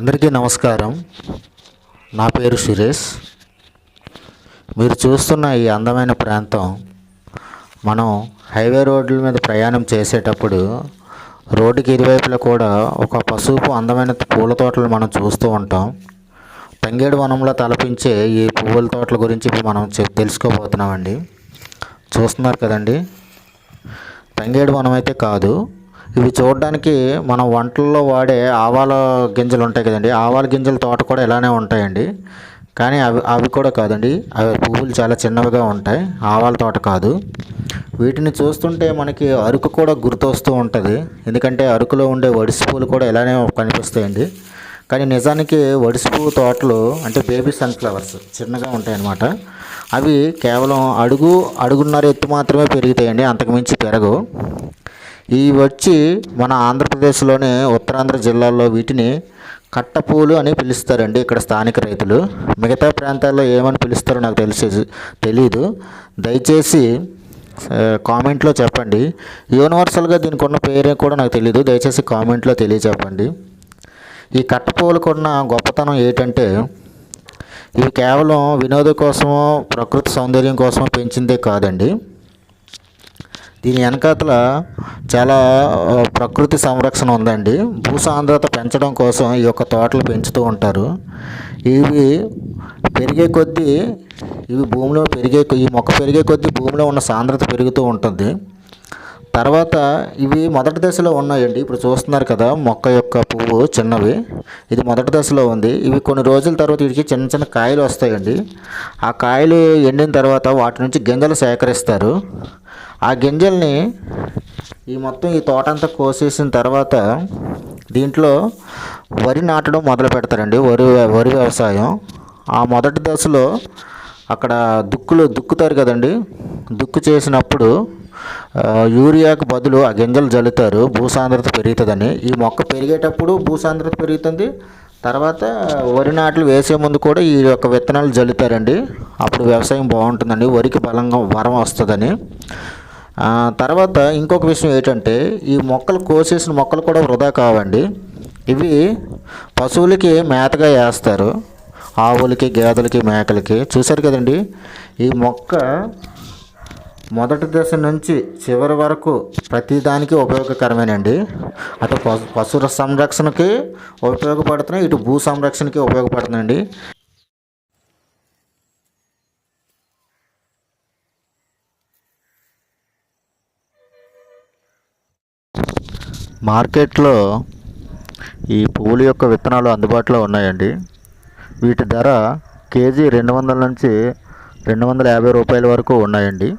అందరికీ నమస్కారం. నా పేరు సురేష్. మీరు చూస్తున్న ఈ అందమైన ప్రాంతం మనం హైవే రోడ్ల మీద ప్రయాణం చేసేటప్పుడు రోడ్డుకి ఇరువైపులా కూడా ఒక పసుపు అందమైన పూల తోటలు మనం చూస్తూ ఉంటాం. తంగేడు వనంలో తలపించే ఈ పువ్వుల తోటల గురించి ఇప్పుడు మనం తెలుసుకోబోతున్నామండి. చూస్తున్నారు కదండి? తంగేడు వనం అయితే కాదు ఇవి చూడడానికి మనం వంటల్లో వాడే ఆవాల గింజలు ఉంటాయి కదండి. ఆవాల గింజల తోట కూడా ఇలానే ఉంటాయండి. కానీ అవి అవి కూడా కాదండి. అవి పువ్వులు చాలా చిన్నవిగా ఉంటాయి. ఆవాల తోట కాదు. వీటిని చూస్తుంటే మనకి అరకు కూడా గుర్తొస్తూ ఉంటుంది. ఎందుకంటే అరకులో ఉండే వడిసి పూలు కూడా ఇలానే కనిపిస్తాయండి. కానీ నిజానికి వడిసి పువ్వు తోటలు అంటే బేబీ సన్ఫ్లవర్స్ చిన్నగా ఉంటాయి అన్నమాట అవి కేవలం అడుగు అడుగున్నర ఎత్తు మాత్రమే పెరుగుతాయండి. అంతకుమించి పెరగవు. ఈ వచ్చి మన ఆంధ్రప్రదేశ్లోని ఉత్తరాంధ్ర జిల్లాల్లో వీటిని కట్టపూలు అని పిలుస్తారండి ఇక్కడ స్థానిక రైతులు. మిగతా ప్రాంతాల్లో ఏమని పిలుస్తారో నాకు తెలిసే తెలీదు. దయచేసి కామెంట్లో చెప్పండి. యూనివర్సల్గా దీనికి ఉన్న పేరే కూడా నాకు తెలియదు దయచేసి కామెంట్లో తెలియచెప్పండి. ఈ కట్టపూలకున్న గొప్పతనం ఏంటంటే ఇవి కేవలం వినోదం కోసమో ప్రకృతి సౌందర్యం కోసమో పెంచిందే కాదండి. దీని వెనకాతల చాలా ప్రకృతి సంరక్షణ ఉందండి. భూ సాంద్రత పెంచడం కోసం ఈ యొక్క తోటలు పెంచుతూ ఉంటారు. ఇవి పెరిగే కొద్దీ ఇవి భూమిలో పెరిగే ఈ మొక్క పెరిగే కొద్దీ భూమిలో ఉన్న సాంద్రత పెరుగుతూ ఉంటుంది. తర్వాత ఇవి మొదటి దశలో ఉన్నాయండి. ఇప్పుడు చూస్తున్నారు కదా మొక్క యొక్క పువ్వు చిన్నవి. ఇది మొదటి దశలో ఉంది. ఇవి కొన్ని రోజుల తర్వాత వీటికి చిన్న చిన్న కాయలు వస్తాయండి. ఆ కాయలు ఎండిన తర్వాత వాటి నుంచి గింజలు సేకరిస్తారు. ఆ గింజల్ని ఈ మొత్తం ఈ తోట అంతా కోసేసిన తర్వాత దీంట్లో వరి నాటడం మొదలు పెడతారండి వరి వరి వ్యవసాయం. ఆ మొదటి దశలో అక్కడ దుక్కులు దుక్కుతారు కదండి దుక్కు చేసినప్పుడు యూరియాకు బదులు ఆ గింజలు జల్లుతారు భూసాంద్రత పెరుగుతుందని. ఈ మొక్క పెరిగేటప్పుడు భూసాంద్రత పెరుగుతుంది తర్వాత వరి నాట్లు వేసే ముందు కూడా ఈ యొక్క విత్తనాలు జల్లుతారండి. అప్పుడు వ్యవసాయం బాగుంటుందండి వరికి బలంగా వరం వస్తుందని. తర్వాత ఇంకొక విషయం ఏంటంటే ఈ మొక్కలు కోసేసిన మొక్కలు కూడా వృధా కావండి. ఇవి పశువులకి మేతగా వేస్తారు. ఆవులకి గేదెలకి మేకలకి. చూశారు కదండి ఈ మొక్క మొదటి దశ నుంచి చివరి వరకు ప్రతిదానికి ఉపయోగకరమేనండి. అటు పశు పశు సంరక్షణకి ఉపయోగపడుతున్నాయి ఇటు భూ సంరక్షణకి ఉపయోగపడుతుందండి మార్కెట్లో ఈ పువ్వుల యొక్క విత్తనాలు అందుబాటులో ఉన్నాయండి. వీటి ధర కేజీ రెండు వందల నుంచి రెండు వందల యాభై రూపాయల వరకు ఉన్నాయండి.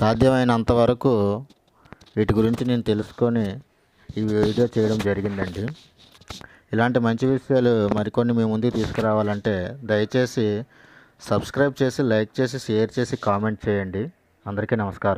సాధ్యమైనంత వరకు వీటి గురించి నేను తెలుసుకొని ఈ వీడియో చేయడం జరిగిందండి. ఇలాంటి మంచి విషయాలు మరికొన్ని మీ ముందుకు తీసుకురావాలంటే దయచేసి సబ్స్క్రైబ్ చేసి లైక్ చేసి షేర్ చేసి కామెంట్ చేయండి. అందరికీ నమస్కారం.